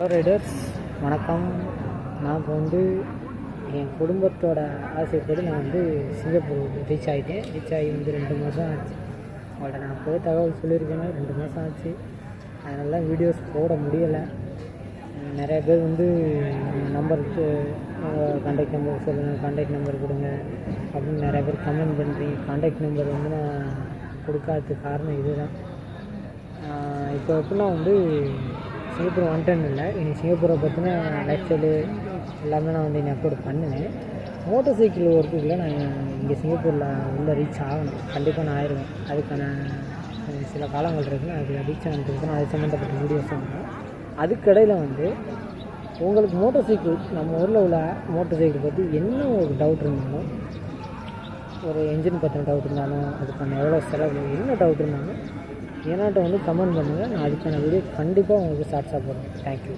Hello Riders வணக்கம். நான் இப்போ வந்து என் குடும்பத்தோட ஆசைப்படி நான் வந்து சிங்கப்பூர் ரீச் ஆகிட்டேன் ரீச் ஆகி வந்து ரெண்டு மாதம் ஆச்சு. உங்கள்கிட்ட நான் போய் தகவல் சொல்லியிருக்கேன். ரெண்டு மாதம் ஆச்சு. அதனால வீடியோஸ் போட முடியலை. நிறைய பேர் வந்து நம்பருக்கு கான்டாக்ட் நம்பர் சொல்லுங்கள் கான்டாக்ட் நம்பர் கொடுங்க அப்படின்னு நிறைய பேர் கமெண்ட் பண்ணுறீங்க கான்டாக்ட் நம்பர் வந்து நான் கொடுக்காததுக்கு காரணம் இதுதான். இப்போ எப்படின்னா வந்து சிங்கப்பூர் வந்துட்டேன்னு இல்லை. இனி சிங்கப்பூரை பற்றின லைஃப் ஸ்டைலு எல்லாமே நான் வந்து இனி அப்லோட் பண்ணுவேன். மோட்டர் சைக்கிள் ஒர்க்குக்குள்ளே நான் இங்கே சிங்கப்பூரில் உள்ள ரீச் ஆகணும். கண்டிப்பாக நான் ஆயிடுவேன் அதுக்கான சில காலங்கள் இருக்குது அதில் ரீச் ஆனதுக்கு நான் அது சம்மந்தப்பட்ட வீடியோஸ் பண்ணுவேன் அதுக்கடையில் வந்து உங்களுக்கு மோட்டர் சைக்கிள் நம்ம ஊரில் உள்ள மோட்டர் சைக்கிள் பற்றி என்ன ஒரு டவுட் இருந்தாலும் ஒரு என்ஜின் பற்றின டவுட் இருந்தாலும் அதுக்கான எவ்வளோ செலவு என்ன டவுட் இருந்தாலும் ஏன்னாட்ட வந்து கமெண்ட் பண்ணுங்கள் நான் அதுக்கான வீடியோ கண்டிப்பாக உங்களுக்கு ஷார்ட்ஸாக போடுறேன். தேங்க்யூ